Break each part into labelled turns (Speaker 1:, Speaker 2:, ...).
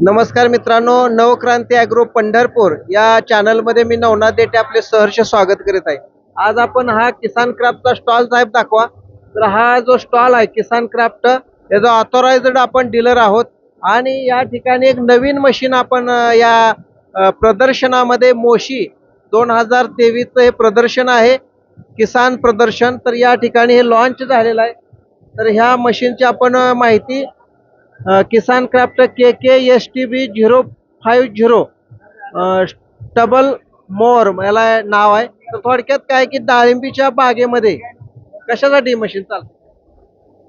Speaker 1: नमस्कार मित्रांनो नवक्रांती ॲग्रो पंढरपूर या चॅनलमध्ये मी नवनाथ देठे आपले सहर्ष स्वागत करीत आहे. आज आपण हा किसान क्राफ्टचा स्टॉल साहेब दाखवा. तर हा जो स्टॉल आहे किसान क्राफ्ट याचा ऑथोरायझड आपण डीलर आहोत. आणि या ठिकाणी एक नवीन मशीन आपण या प्रदर्शनामध्ये मोशी दोन हजार तेवीसचं हे प्रदर्शन आहे. किसान प्रदर्शन. तर या ठिकाणी हे लॉन्च झालेलं आहे. तर ह्या मशीनची आपण माहिती Kisan Kraft K K S T B zero five zero double मोर याला नाव आहे. तर थोडक्यात काय की डाळिंबीच्या बागेमध्ये कशासाठी मशीन चालतं?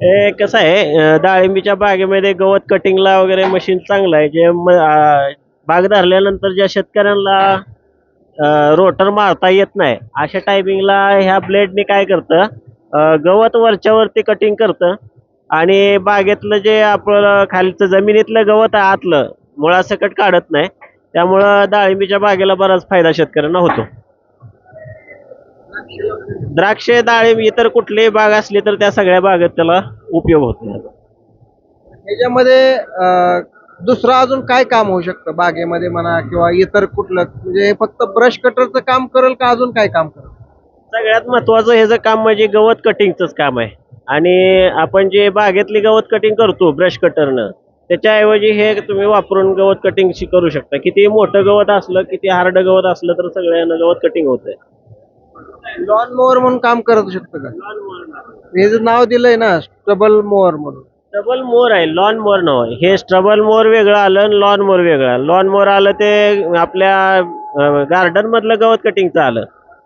Speaker 2: हे कसं आहे डाळिंबीच्या बागेमध्ये गवत कटिंगला वगैरे मशीन चांगलं आहे. जे म- बाग धरल्यानंतर ज्या शेतकऱ्यांना रोटर मारता येत नाही अशा टायमिंगला ह्या ब्लेडने काय करतं गवत वरच्यावरती कटिंग करतं आणि बागेतलं जे आपलं खालचं जमिनीतलं गवत आहे आतलं मुळासकट काढत नाही. त्यामुळं डाळिंबीच्या बागेला बराच फायदा शेतकऱ्यांना होतो. द्राक्षे डाळिंब इतर कुठलीही बाग असली तर त्या सगळ्या बागेत त्याला उपयोग होतो.
Speaker 1: ह्याच्यामध्ये अ, दुसरं अजून काय काम होऊ शकतं बागेमध्ये म्हणा किंवा इतर कुठलं? म्हणजे हे फक्त ब्रश कटरचं काम करेल का अजून काय काम करेल?
Speaker 2: सगळ्यात महत्वाचं हे जे काम म्हणजे गवत कटिंगचंच काम आहे. आणि आपण जे बागेतली गवत कटिंग करतो ब्रश कटरनं त्याच्याऐवजी हे तुम्ही वापरून गवत कटिंग करू शकता. किती मोठं गवत असलं किती हार्ड गवत असलं तर सगळ्यांना गवत कटिंग होतंय.
Speaker 1: लॉन मोअर म्हणून काम करत शकतं का? हे जे नाव दिलंय ना स्टबल मोअर म्हणून.
Speaker 2: स्ट्रबल मोर आहे लॉन मोर नाव आहे. हे स्ट्रबल मोर वेगळं आलं आणि लॉन मोर वेगळं लॉन मोर आलं ते आपल्या गार्डन मधलं गवत कटिंगचं आलं.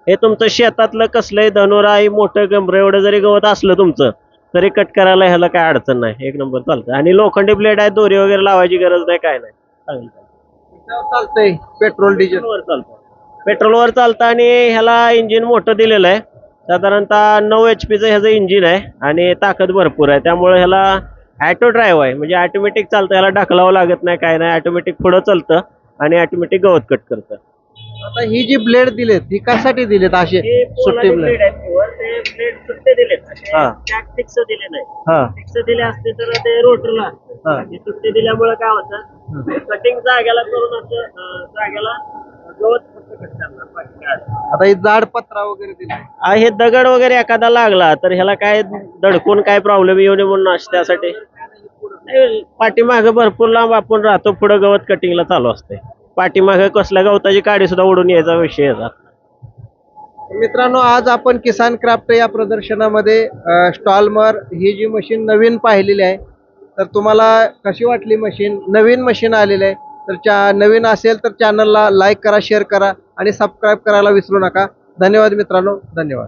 Speaker 2: हे तुमचं शेतातलं कसलंही धनुराई मोठं गंभर एवढं जरी गवत असलं तुमचं तरी कट करायला ह्याला काय अडचण नाही. एक नंबर चालतं आणि लोखंडी ब्लेड आहे दोरी वगैरे लावायची गरज नाही काय नाही. चांगलं चालतं.
Speaker 1: चालतंय. Petrol diesel.
Speaker 2: पेट्रोलवर चालतं पेट्रोलवर चालतं आणि ह्याला इंजिन मोठं दिलेलं आहे. साधारणतः नऊ एच पीचं ह्याचं इंजिन आहे आणि ताकद भरपूर आहे. त्यामुळे ह्याला ॲटो ड्राईव्ह आहे. म्हणजे ऑटोमॅटिक चालतं ह्याला ढकलावं लागत नाही काय नाही. ऑटोमॅटिक पुढं चालतं आणि ऑटोमॅटिक गवत कट करतं.
Speaker 1: आता ही जी ब्लेड दिलेत ही कशासाठी दिलेत असे
Speaker 2: हे
Speaker 1: सुट्टे
Speaker 2: पोलादी
Speaker 1: ब्लेड
Speaker 2: आहेत ते सुट्टे दिलेत.
Speaker 1: हा.
Speaker 2: फिक्स दिले नाही.
Speaker 1: हा.
Speaker 2: फिक्स दिले असते तर ते रोटरला
Speaker 1: हा.
Speaker 2: असते सुट्टे दिल्यामुळे काय होतं? कटिंग जाग्याला करून असं अं, जाग्याला गवत फक्त कट करणार बाकी काय अडचण
Speaker 1: आता ही जाड पत्रा वगैरे दिलाय
Speaker 2: आ, हे दगड वगैरे एखादा लागला तर ह्याला काय दडकून काय प्रॉब्लेम येऊ नये म्हणून असं त्यासाठी? पाठीमागं भरपूर लांब आपण राहतो पुढं गवत कटिंगला चालू असते. पाठीमागे कसल्या गवताची काडी सुद्धा उडून यायचा विषय येतात
Speaker 1: मित्रांनो आज आपण किसान क्राफ्ट या प्रदर्शनामध्ये स्टॉलमर ही जी मशीन नवीन पाहिलेली आहे तर तुम्हाला कशी वाटली मशीन? नवीन मशीन आलेली आहे तर चा नवीन असेल तर चॅनलला लाईक करा शेअर करा आणि सबस्क्राईब करायला विसरू नका. धन्यवाद मित्रांनो धन्यवाद.